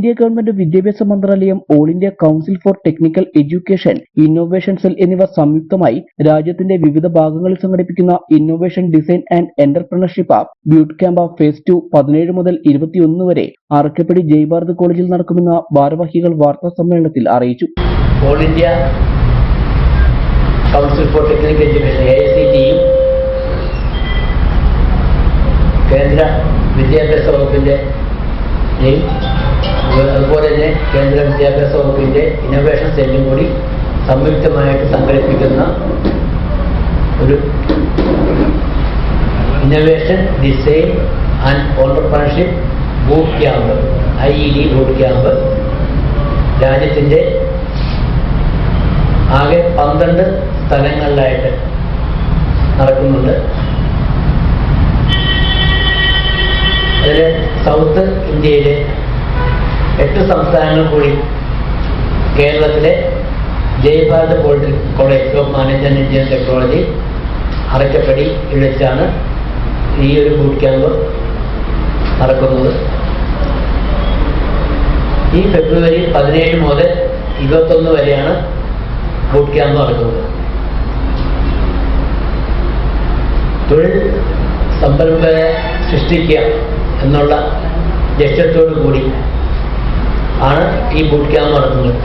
India government വിദ്യാഭ്യാസ മന്ത്രാലയം all India council for technical education innovation cell എന്നിവ സംയുക്തമായി രാജ്യത്തിന്റെ വിവിധ ഭാഗങ്ങളിൽ സംഘടിപ്പിക്കുന്ന innovation design and entrepreneurship app boot camp phase two പതിനേഴ് മുതൽ ഇരുപത്തിയൊന്ന് വരെ അറക്കപ്പടി ജയ്ഭാരത് കോളേജിൽ നടക്കുമെന്ന് ഭാരവാഹികൾ വാർത്താ സമ്മേളനത്തിൽ അറിയിച്ചു. All India council for technical education കേന്ദ്ര വിദ്യാഭ്യാസ തന്നെ കേന്ദ്ര വിദ്യാഭ്യാസ വകുപ്പിന്റെ ഇന്നോവേഷൻ സെല്ലും കൂടി സംയുക്തമായിട്ട് സംഘടിപ്പിക്കുന്ന ഒരു innovation design and entrepreneurship boot camp I E D boot camp രാജ്യത്തിന്റെ ആകെ പന്ത്രണ്ട് സ്ഥലങ്ങളിലായിട്ട് നടക്കുന്നുണ്ട്. അതിൽ സൗത്ത് ഇന്ത്യയിലെ എട്ട് സംസ്ഥാനങ്ങൾ കൂടി. കേരളത്തിലെ Jai Bharat പോളിറ്റൽ college of management engineering technology Arakkappady വെച്ചാണ് ഈ ഒരു ബൂട്ട് ക്യാമ്പ് നടക്കുന്നത്. ഈ ഫെബ്രുവരി പതിനേഴ് മുതൽ ഇരുപത്തൊന്ന് വരെയാണ് ബൂട്ട് ക്യാമ്പ് നടക്കുന്നത്. തൊഴിൽ സംരംഭകരെ സൃഷ്ടിക്കുക എന്നുള്ള ലക്ഷ്യത്തോടു കൂടി ആണ് ഈ ബൂട്ട് ക്യാമ്പ് നടത്തുന്നത്.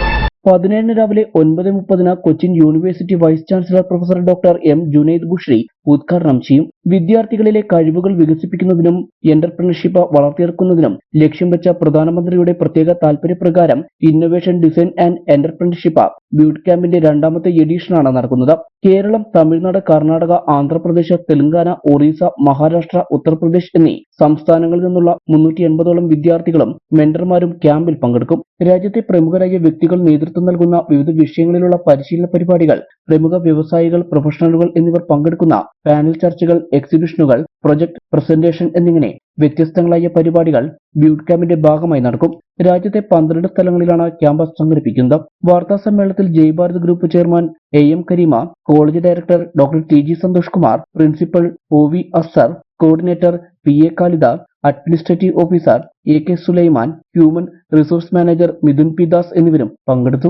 പതിനേഴിന് രാവിലെ ഒൻപത് മുപ്പതിന് Cochin university vice chancellor professor doctor M Junaid Bushri ഉദ്ഘാടനം ചെയ്യും. വിദ്യാർത്ഥികളിലെ കഴിവുകൾ വികസിപ്പിക്കുന്നതിനും എന്റർപ്രണർഷിപ്പ് വളർത്തിയെടുക്കുന്നതിനും ലക്ഷ്യം വെച്ച പ്രധാനമന്ത്രിയുടെ പ്രത്യേക താൽപര്യപ്രകാരം innovation design and entrepreneurship boot ക്യാമ്പിന്റെ രണ്ടാമത്തെ എഡിഷനാണ് നടക്കുന്നത്. കേരളം തമിഴ്നാട് കർണാടക ആന്ധ്രാപ്രദേശ് തെലങ്കാന ഒറീസ മഹാരാഷ്ട്ര ഉത്തർപ്രദേശ് എന്നീ സംസ്ഥാനങ്ങളിൽ നിന്നുള്ള മുന്നൂറ്റി എൺപതോളം വിദ്യാർത്ഥികളും മെന്റർമാരും ക്യാമ്പിൽ പങ്കെടുക്കും. രാജ്യത്തെ പ്രമുഖരായ വ്യക്തികൾ നേതൃത്വം നൽകുന്ന വിവിധ വിഷയങ്ങളിലുള്ള പരിശീലന പരിപാടികൾ പ്രമുഖ വ്യവസായികൾ പ്രൊഫഷണലുകൾ എന്നിവർ പങ്കെടുക്കുന്ന പാനൽ ചർച്ചകൾ എക്സിബിഷനുകൾ പ്രൊജക്ട് പ്രസന്റേഷൻ എന്നിങ്ങനെ വ്യത്യസ്തങ്ങളായ പരിപാടികൾ ബ്യൂട്ട് ക്യാമ്പിന്റെ ഭാഗമായി നടക്കും. രാജ്യത്തെ പന്ത്രണ്ട് സ്ഥലങ്ങളിലാണ് ക്യാമ്പസ് സംഘടിപ്പിക്കുന്നത്. വാർത്താ സമ്മേളനത്തിൽ Jai Bharat group chairman A M Kareema college director doctor T G Santhosh Kumar principal O V Azar coordinator P A Khalida administrative officer A K Sulaiman human resource manager Mithun P Das എന്നിവരും പങ്കെടുത്തു.